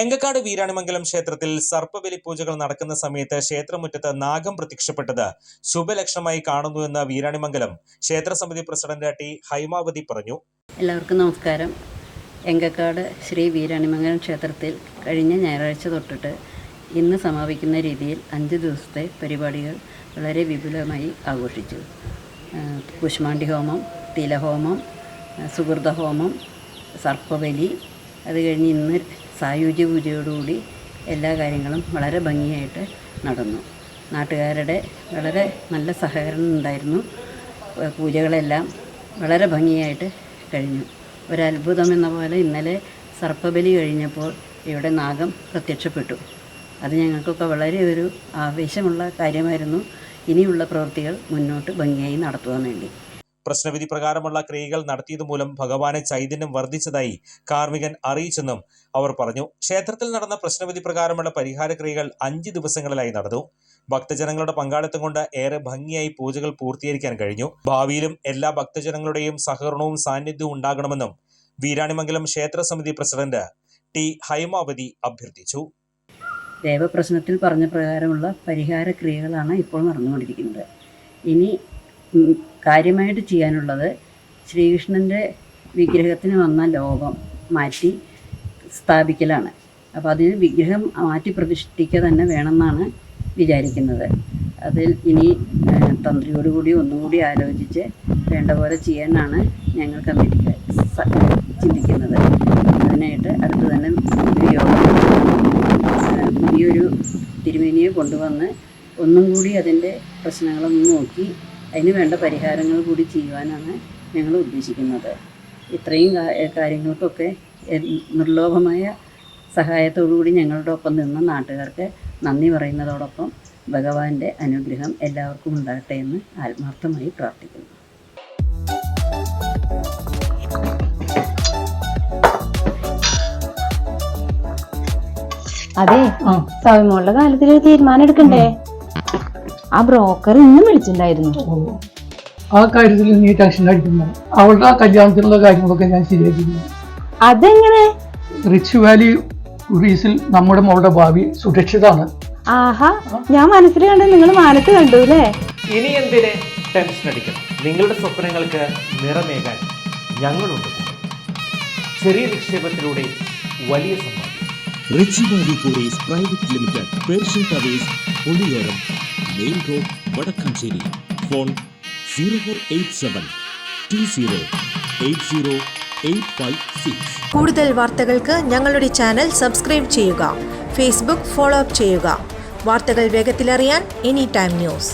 എങ്കക്കാട് വീരാണിമംഗലം ക്ഷേത്രത്തിൽ സർപ്പബലി പൂജകൾ നടക്കുന്ന സമയത്ത് ക്ഷേത്രമുറ്റത്ത് നാഗം പ്രത്യക്ഷപ്പെട്ടത് ശുഭലക്ഷണമായി കാണുന്നുവെന്ന് വീരാണിമംഗലം ക്ഷേത്രസമിതി പ്രസിഡന്റ് ടി ഹൈമാവതി പറഞ്ഞു. എല്ലാവർക്കും നമസ്കാരം. എങ്കക്കാട് ശ്രീ വീരാണിമംഗലം ക്ഷേത്രത്തിൽ കഴിഞ്ഞ ഞായറാഴ്ച തൊട്ടിട്ട് ഇന്ന് സമാപിക്കുന്ന രീതിയിൽ അഞ്ച് ദിവസത്തെ പരിപാടികൾ വളരെ വിപുലമായി ആഘോഷിച്ചു. കുഷ്മാണ്ടി ഹോമം തിലഹോമം സുഹൃത ഹോമം സർപ്പബലി അത് കഴിഞ്ഞ് ഇന്ന് സായുജ്യ പൂജയോടുകൂടി എല്ലാ കാര്യങ്ങളും വളരെ ഭംഗിയായിട്ട് നടന്നു. നാട്ടുകാരുടെ വളരെ നല്ല സഹകരണം ഉണ്ടായിരുന്നു. പൂജകളെല്ലാം വളരെ ഭംഗിയായിട്ട് കഴിഞ്ഞു. ഒരത്ഭുതം എന്ന പോലെ ഇന്നലെ സർപ്പബലി കഴിഞ്ഞപ്പോൾ ഇവിടെ നാഗം പ്രത്യക്ഷപ്പെട്ടു. അത് ഞങ്ങൾക്കൊക്കെ വളരെ ഒരു ആവേശമുള്ള കാര്യമായിരുന്നു. ഇനിയുള്ള പ്രവൃത്തികൾ മുന്നോട്ട് ഭംഗിയായി നടത്തുവാൻ വേണ്ടി. പ്രശ്നവിധി പ്രകാരമുള്ള ക്രിയകൾ നടത്തിയതുമൂലം ഭഗവാനെ ചൈതന്യം വർദ്ധിച്ചതായി കാർമികൻ അറിയിച്ചെന്നും അവർ പറഞ്ഞു. ക്ഷേത്രത്തിൽ നടന്ന പ്രശ്നവിധി പ്രകാരമുള്ള പരിഹാര ക്രിയകൾ അഞ്ച് ദിവസങ്ങളിലായി നടന്നു. ഭക്തജനങ്ങളുടെ പങ്കാളിത്തം കൊണ്ട് ഏറെ ഭംഗിയായി പൂജകൾ പൂർത്തീകരിക്കാൻ കഴിഞ്ഞു. ഭാവിയിലും എല്ലാ ഭക്തജനങ്ങളുടെയും സഹകരണവും സാന്നിധ്യവും ഉണ്ടാകണമെന്നും വീരാണിമംഗലം ക്ഷേത്ര സമിതി പ്രസിഡന്റ് ടി ഹൈമാവതി അഭ്യർത്ഥിച്ചു. ദേവപ്രശ്നത്തിൽ പറഞ്ഞ പ്രകാരമുള്ള പരിഹാര ക്രിയകളാണ് ഇപ്പോൾ നടന്നുകൊണ്ടിരിക്കുന്നത്. ഇനി കാര്യമായിട്ട് ചെയ്യാനുള്ളത് ശ്രീകൃഷ്ണന്റെ വിഗ്രഹത്തിന് വന്ന ലോകം മാറ്റി സ്ഥാപിക്കലാണ്. അപ്പോൾ അതിന് വിഗ്രഹം മാറ്റി പ്രതിഷ്ഠിക്കുക തന്നെ വേണമെന്നാണ് വിചാരിക്കുന്നത്. അതിൽ ഇനി തന്ത്രിയോടുകൂടി ഒന്നുകൂടി ആലോചിച്ച് വേണ്ട പോലെ ചെയ്യാനാണ് ഞങ്ങൾ കമ്മിറ്റിക്ക് ചിന്തിക്കുന്നത്. അതിനായിട്ട് അടുത്ത് തന്നെ ഒരു യോഗം പുതിയൊരു തിരുമേനിയെ കൊണ്ടുവന്ന് ഒന്നും കൂടി അതിന്റെ പ്രശ്നങ്ങളൊന്ന് നോക്കി അതിന് വേണ്ട പരിഹാരങ്ങൾ കൂടി ചെയ്യുവാനാണ് ഞങ്ങൾ ഉദ്ദേശിക്കുന്നത്. ഇത്രയും കാര്യങ്ങൾക്കൊക്കെ നിർലോഭമായ സഹായത്തോടുകൂടി ഞങ്ങളുടെ ഒപ്പം നിന്ന നാട്ടുകാർക്ക് നന്ദി പറയുന്നതോടൊപ്പം ഭഗവാന്റെ അനുഗ്രഹം എല്ലാവർക്കും ഉണ്ടാകട്ടെ എന്ന് ആത്മാർത്ഥമായി പ്രാർത്ഥിക്കുന്നു. അതെ. സൗമ്യമുള്ള കാര്യത്തിൽ ഒരു തീരുമാനം എടുക്കണ്ടേ? ആ ബ്രോക്കർ ഇന്നും വിളിച്ചിട്ടുണ്ടായിരുന്നു. ആ കാര്യത്തിൽ നീ ടെൻഷൻ അടിക്കുന്ന അവളുടെ ആ കല്യാണത്തിനുള്ള കാര്യങ്ങളൊക്കെ ഞാൻ ശരിയാക്കിയിരുന്നു അതെങ്ങനെ? റിച്ച് വാലി റീസിൽ നമ്മുടെ മോളുടെ ഭാവി സുരക്ഷിതാണ്. ആഹാ ഞാൻ മനസ്സിൽ കണ്ടത് നിങ്ങൾ മാനത്ത് കണ്ടു അല്ലേ? ഇനി എന്തിനെ ടെൻഷൻ അടിക്കണം? നിങ്ങളുടെ സ്വപ്നങ്ങൾക്ക് നിറമേകാൻ ഞങ്ങളുണ്ട്. ചെറിയ നിക്ഷേപത്തിലൂടെ വലിയ സമ്മാനം Rich Valley Kuries Private Limited Persian Towers Oliyoram main road Vadakkanchery. Phone zero four eight seven two zero eight zero eight five six. കൂടുതൽ വാർത്തകൾക്ക് ഞങ്ങളുടെ ചാനൽ സബ്സ്ക്രൈബ് ചെയ്യുക. ഫേസ്ബുക്ക് ഫോളോ അപ്പ് ചെയ്യുക. വാർത്തകൾ വേഗത്തിലറിയാൻ എനി ടൈം ന്യൂസ്.